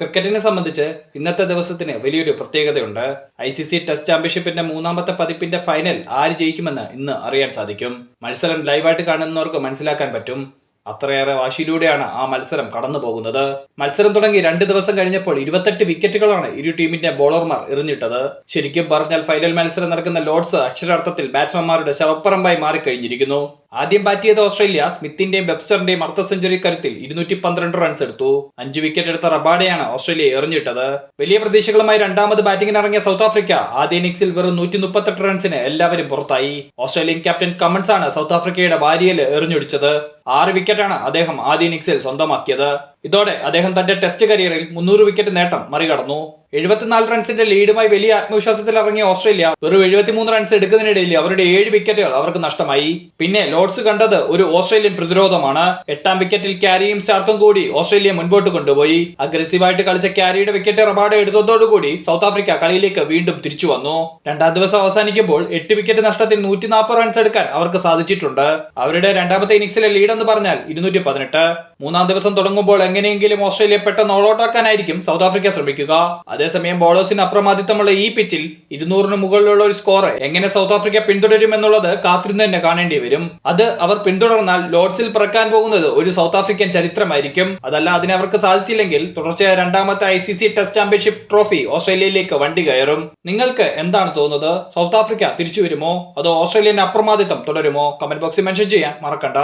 ക്രിക്കറ്റിനെ സംബന്ധിച്ച് ഇന്നത്തെ ദിവസത്തിന് വലിയൊരു പ്രത്യേകതയുണ്ട്. ഐ സി സി ടെസ്റ്റ് ചാമ്പ്യൻഷിപ്പിന്റെ മൂന്നാമത്തെ പതിപ്പിന്റെ ഫൈനൽ ആര് ജയിക്കുമെന്ന് ഇന്ന് അറിയാൻ സാധിക്കും. മത്സരം ലൈവായിട്ട് കാണുന്നവർക്ക് മനസ്സിലാക്കാൻ പറ്റും. അത്രയേറെ വാശിയിലൂടെയാണ് ആ മത്സരം കടന്നു പോകുന്നത് മത്സരം തുടങ്ങി രണ്ട് ദിവസം കഴിഞ്ഞപ്പോൾ ഇരുപത്തെട്ട് വിക്കറ്റുകളാണ് ഇരു ടീമിന്റെ ബോളർമാർ എറിഞ്ഞിട്ടത്. ശരിക്കും പറഞ്ഞാൽ ഫൈനൽ മത്സരം നടക്കുന്ന ലോഡ്സ് അക്ഷരാർത്ഥത്തിൽ ബാറ്റ്സ്മാൻമാരുടെ ശവപ്പറമ്പായി മാറിക്കഴിഞ്ഞിരിക്കുന്നു. ആദ്യം ബാറ്റ് ചെയ്ത ഓസ്ട്രേലിയ സ്മിത്തിന്റെയും വെബ്സ്റ്ററിന്റെയും അർദ്ധ സെഞ്ചുറി കരുത്തിൽ ഇരുന്നൂറ്റി പന്ത്രണ്ട് റൺസ് എടുത്തു. അഞ്ച് വിക്കറ്റ് എടുത്ത റബാഡയാണ് ഓസ്ട്രേലിയ എറിഞ്ഞിട്ടത്. വലിയ പ്രതീക്ഷകളുമായി രണ്ടാമത് ബാറ്റിംഗിന് ഇറങ്ങിയ സൗത്ത് ആഫ്രിക്ക ആദ്യ ഇന്നിംഗ്സിൽ വെറും നൂറ്റി മുപ്പത്തെട്ട് റൺസിന് എല്ലാവരും പുറത്തായി. ഓസ്ട്രേലിയൻ ക്യാപ്റ്റൻ കമൻസ് ആണ് സൗത്ത് ആഫ്രിക്കയുടെ വാരിയൽ എറിഞ്ഞൊടിച്ചത്. ആറ് വിക്കറ്റാണ് അദ്ദേഹം ആദ്യ ഇന്നിംഗ്സിൽ സ്വന്തമാക്കിയത്. ഇതോടെ അദ്ദേഹം തന്റെ ടെസ്റ്റ് കരിയറിൽ മുന്നൂറ് വിക്കറ്റ് നേട്ടം മറികടന്നു. എഴുപത്തിനാല് റൺസിന്റെ ലീഡുമായി വലിയ ആത്മവിശ്വാസത്തിൽ ഇറങ്ങിയ ഓസ്ട്രേലിയ വെറും എഴുപത്തിമൂന്ന് റൺസ് എടുക്കുന്നതിനിടയിൽ അവരുടെ ഏഴ് വിക്കറ്റുകൾ അവർക്ക് നഷ്ടമായി. പിന്നെ ലോർഡ്സ് കണ്ടത് ഒരു ഓസ്ട്രേലിയൻ പ്രതിരോധമാണ്. എട്ടാം വിക്കറ്റിൽ ക്യാരിയും സ്റ്റാർക്കും കൂടി ഓസ്ട്രേലിയ മുൻപോട്ട് കൊണ്ടുപോയി. അഗ്രസീവായിട്ട് കളിച്ച ക്യാരിയുടെ വിക്കറ്റ് റബാഡ് എടുത്തതോടുകൂടി സൗത്ത് ആഫ്രിക്ക കളിയിലേക്ക് വീണ്ടും തിരിച്ചു വന്നു. രണ്ടാം ദിവസം അവസാനിക്കുമ്പോൾ എട്ട് വിക്കറ്റ് നഷ്ടത്തിൽ നൂറ്റി നാൽപ്പത് റൺസ് എടുക്കാൻ അവർക്ക് സാധിച്ചിട്ടുണ്ട്. അവരുടെ രണ്ടാമത്തെ ഇന്നിംഗ്സിലെ ലീഡ് എന്ന് പറഞ്ഞാൽ ഇരുന്നൂറ്റി പതിനെട്ട്. മൂന്നാം ദിവസം തുടങ്ങുമ്പോൾ എങ്ങനെയെങ്കിലും ഓസ്ട്രേലിയ പെട്ടെന്ന് ഓളൗട്ടാക്കാനായിരിക്കും സൗത്ത് ആഫ്രിക്ക ശ്രമിക്കുക. അതേസമയം ബോളേഴ്സിന് അപ്രമാദിത്വമുള്ള ഈ പിച്ചിൽ ഇരുന്നൂറിന് മുകളിലുള്ള ഒരു സ്കോർ എങ്ങനെ സൗത്ത് ആഫ്രിക്ക പിന്തുടരും എന്നുള്ളത് കാത്തിരുന്ന് തന്നെ കാണേണ്ടി വരും. അത് അവർ പിന്തുടർന്നാൽ ലോർഡ്സിൽ പിറക്കാൻ പോകുന്നത് ഒരു സൗത്ത് ആഫ്രിക്കൻ ചരിത്രമായിരിക്കും. അതല്ല അതിന് അവർക്ക് സാധിച്ചില്ലെങ്കിൽ തുടർച്ചയായ രണ്ടാമത്തെ I C C test championship trophy ഓസ്ട്രേലിയയിലേക്ക് വണ്ടി കയറും. നിങ്ങൾക്ക് എന്താണ് തോന്നുന്നത്? സൗത്ത് ആഫ്രിക്ക തിരിച്ചു വരുമോ? അതോ ഓസ്ട്രേലിയൻ അപ്രമാദിത്വം തുടരുമോ? കമന്റ് ബോക്സിൽ മെൻഷൻ ചെയ്യാൻ മറക്കണ്ട.